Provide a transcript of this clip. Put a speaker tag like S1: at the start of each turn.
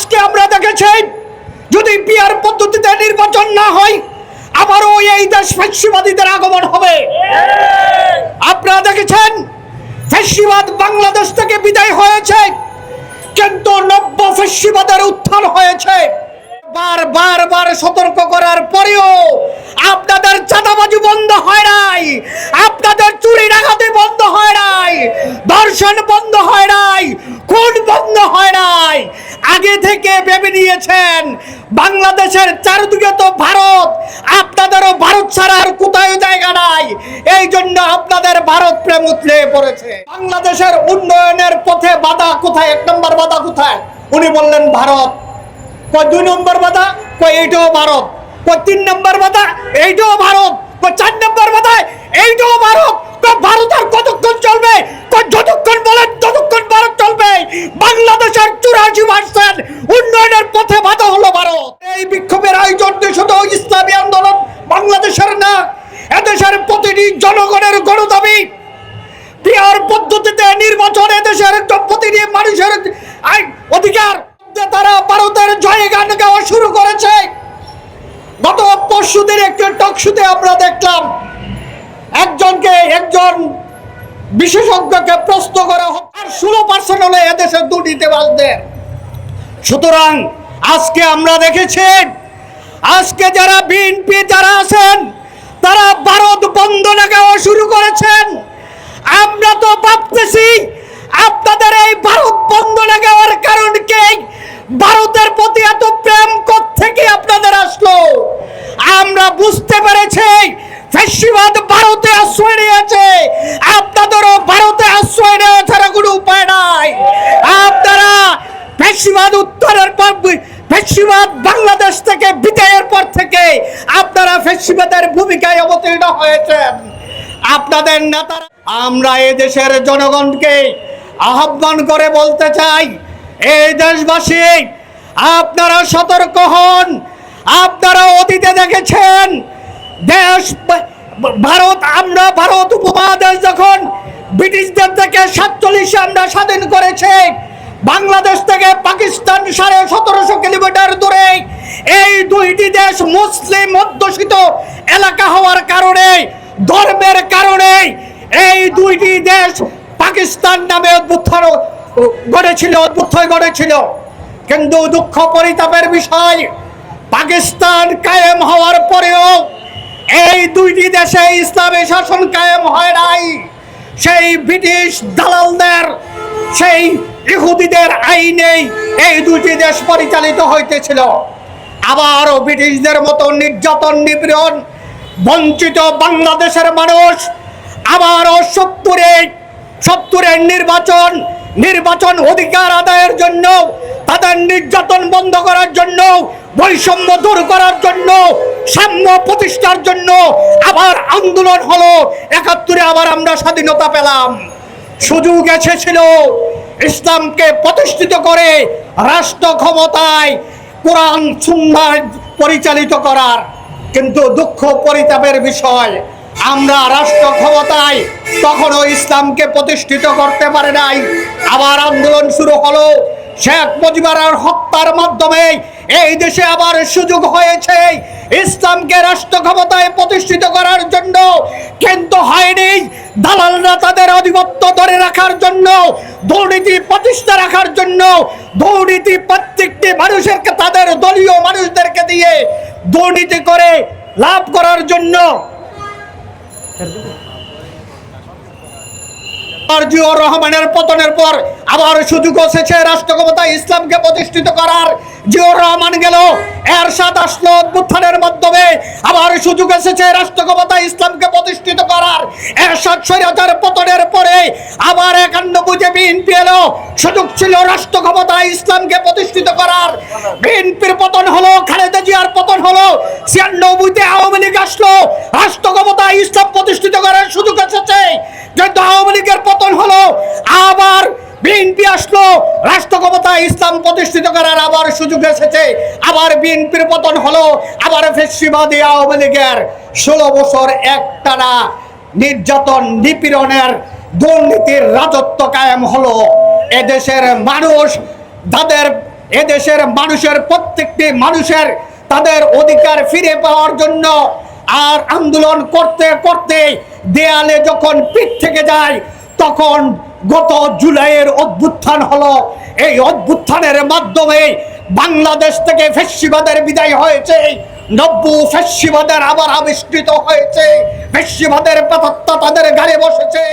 S1: আজকে আমরা দেখেছি, যদি পিয়ার পদ্ধতিতে নির্বাচন না হয়, আবারও এই দেশ ফ্যাসিবাদীদের আগমন হবে। আপনারা দেখেছেন, ফ্যাসিবাদ বাংলাদেশ থেকে বিদায় হয়েছে, কিন্তু নব্য ফ্যাসিবাদের উত্থান হয়েছে। বার বার বার সতর্ক করার পরেও আপনাদের চাঁদাবাজি বন্ধ হয় নাই, আপনাদের চুরি ডাকাতি বন্ধ হয় নাই, ধর্ষণ বন্ধ হয় নাই খুন বন্ধ হয় নাই আগে থেকে ভেবে নিয়েছেন, বাংলাদেশের চারদিকে তো ভারত, আপনাদেরও ভারত ছাড়া আর কোথায় জায়গা নাই। এই জন্য আপনাদের ভারত প্রেম উতলে পড়েছে। বাংলাদেশের উন্নয়নের পথে বাধা কোথায়? এক নম্বর বাধা কোথায়? উনি বললেন ভারত। কয় দুই নম্বর বাধা? কয় এইটাও ভারত। কয় তিন নম্বর বাধা? এইটাও ভারত। কয় চার নম্বর বাধা এইটাও ভারত কয় ভারত আর কতক্ষণ চলবে কয় যতক্ষণ বলেন ততক্ষণ ভারত চলবে বাংলাদেশের চুরাশি পার্সেন্ট উন্নয়নের পথে বাধা হলো ভারত এই বিক্ষোভের আয়োজন শুধু ইসলামী আন্দোলন বাংলাদেশের না এদেশের প্রতিটি জনগণের গণদাবি পিয়ার পদ্ধতিতে নির্বাচন এদেশের প্রতিটি মানুষের আই- অধিকার যে তারা ভারতের জয় গান গাওয়া শুরু করেছে গত পরশুদিন একটি টকশুতে আমরা দেখলাম একজনকে একজন বিশেষজ্ঞকে প্রশ্ন করা হোক, আর ষোলো পার্সেন্ট হলে এদেশের দুর্নীতিবাজদের সুতরাং আজকে আমরা দেখেছি আজকে যারা বিএনপি যারা আছেন, তারা ভারত বন্ধ গাওয়া শুরু করেছেন। আমরা তো ভাবতেছি আপনাদের এই ভারত বন্দনা গাওয়ার কারণ কি ভারতের প্রতি এত প্রেম থেকে আপনাদের আসলো আমরা বুঝতে পেরেছি ফ্যাসিবাদ ভারতে আশ্রয় নিয়েছে আপনাদেরও ভারতে আশ্রয় নেওয়া ছাড়া কোনো উপায় নাই। আপনারা ফ্যাসিবাদ উত্তরের পর ফ্যাসিবাদ বাংলাদেশ থেকে বিদায়ের পর থেকে আপনারা ফ্যাসিবাদের ভূমিকায় অবতীর্ণ হয়েছেন। আপনাদের নেতারা আমরা এই দেশের জনগণকে আহ্বান করে বলতে চাই, এই দেশবাসী, আপনারা সতর্ক হন। আপনারা অতীতে দেখেছেন, দেশ ভারত, আমরা ভারত উপমহাদেশ যখন ব্রিটিশদের থেকে সাতচল্লিশে আমরা স্বাধীন করেছে, বাংলাদেশ থেকে পাকিস্তান সাড়ে সতেরোশো কিলোমিটার দূরে এই দুইটি দেশ মুসলিম অধ্যুষিত এলাকা হওয়ার কারণে, ধর্মের কারণে এই দুইটি দেশ পাকিস্তান নামে অভ্যুত্থান গড়েছিল অভ্যুত্থান গড়েছিল। কিন্তু দুঃখ পরিতাপের বিষয়, পাকিস্তান কায়েম হওয়ার পরেও এই দুইটি দেশে ইসলামী শাসন কায়েম হয় নাই। সেই ব্রিটিশ দালালদের, সেই ইহুদিদের আইনেই এই দুটি দেশ পরিচালিত হইতেছিল। আবারও ব্রিটিশদের মতো নির্যাতন, নিপীড়ন, বঞ্চিত বাংলাদেশের মানুষ আবারও সত্তরে, সত্তরের নির্বাচন নির্বাচন অধিকার আদায়ের জন্য, তাদের নির্যাতন বন্ধ করার জন্য বৈষম্য দূর করার জন্য, সাম্য প্রতিষ্ঠার জন্য আবার আন্দোলন হলো। একাত্তরে আবার আমরা স্বাধীনতা পেলাম। সুযোগ এসেছিল ইসলামকে প্রতিষ্ঠিত করে রাষ্ট্র ক্ষমতায় কোরআন পরিচালিত করার। কিন্তু দুঃখ পরিতাপের বিষয়, আমরা রাষ্ট্র ক্ষমতায় তখনও ইসলামকে প্রতিষ্ঠিত করতে পারে নাই। আবার আন্দোলন শুরু হলো। শেখ মুজিবুর হত্যার মাধ্যমে এই দেশে আবার সুযোগ হয়েছে ইসলামকে রাষ্ট্র ক্ষমতায় প্রতিষ্ঠিত করার জন্য। কিন্তু হয়নি দালালরা তাদের আধিপত্য ধরে রাখার জন্য, দুর্নীতি প্রতিষ্ঠা রাখার জন্য, দুর্নীতি প্রত্যেকটি মানুষের তাদের দলীয় মানুষদেরকে দিয়ে দুর্নীতি করে লাভ করার জন্য। জিয়র রহমানের পতনের পর আবার সুযোগ এসেছে রাষ্ট্র ক্ষমতা ইসলামকে প্রতিষ্ঠিত করার। জিয়র রহমান গেল, এরশাদ আসলো অভ্যুত্থানের মাধ্যমে। আবার সুযোগ এসেছে রাষ্ট্র ক্ষমতা ইসলামকে প্রতিষ্ঠিত করার। এরশাদ শরীয়তের পতনের পরে আবার একান্নব্বইতে বিএনপি এলো। সুযোগ ছিল রাষ্ট্র ক্ষমতা ইসলামকে প্রতিষ্ঠিত করার। বিএনপির পতন হলো, খালেদা জিয়ার পতন হলো ছিয়ানব্বইতে আওয়ামী লীগ আসলো। রাষ্ট্র ক্ষমতা ইসলাম প্রতিষ্ঠিত করার সুযোগ এসেছে। কিন্তু লীগের পতন হলো, আবার বিএনপি আসলো রাষ্ট্র ক্ষমতা ইসলাম প্রতিষ্ঠিত করার আবার সুযোগ এসেছে, আবার বিএনপির পতন হলো, আবার ফেসিবাদী আওয়ামী লীগের ষোলো বছর একটানা নির্যাতন, নিপীড়নের দুর্নীতির রাজত্ব কায়েম হলো। এদেশের মানুষ, তাদের, এদেশের মানুষের প্রত্যেকটি মানুষের তাদের অধিকার ফিরে পাওয়ার জন্য আর আন্দোলন করতে করতে দেয়ালে যখন পিঠ থেকে যায়, তখন গত জুলাইয়ের অভ্যুত্থান হলো। এই অভ্যুত্থানের মাধ্যমে বাংলাদেশ থেকে ফেসিবাদের বিদায় হয়েছে। নব্য ফেসিবাদের আবার আবিষ্কৃত হয়েছে। ফেসিবাদের পাতাত্তা তাদের গাড়ি বসেছে।